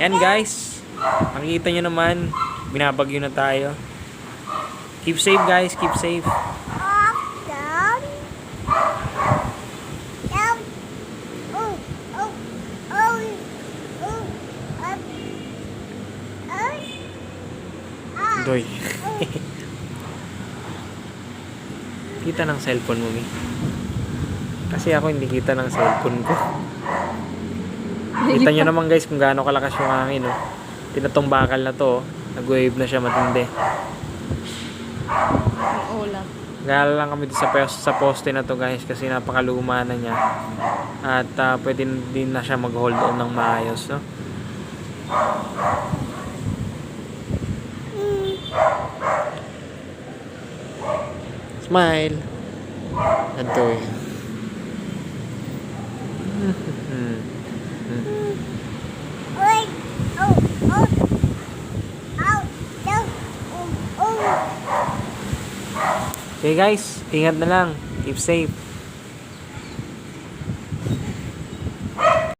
Yan guys. Makikita nyo naman. Binabagyo na tayo. Keep safe guys. Keep safe. Doy. kita ng cellphone mo, Mi. Kasi ako hindi kita ng cellphone ko. Kita nyo naman guys kung gaano kalakas yung hangin, oh. Tinatong bakal na to, oh. Nag-wave na siya matindi. Ulam. Gala lang kami dito sa, sa poste na to guys kasi napakaluma na niya. At ah, pwede din na siya mag-hold on ng maayos, no? Smile. Ganito Okay guys, ingat na lang. Keep safe.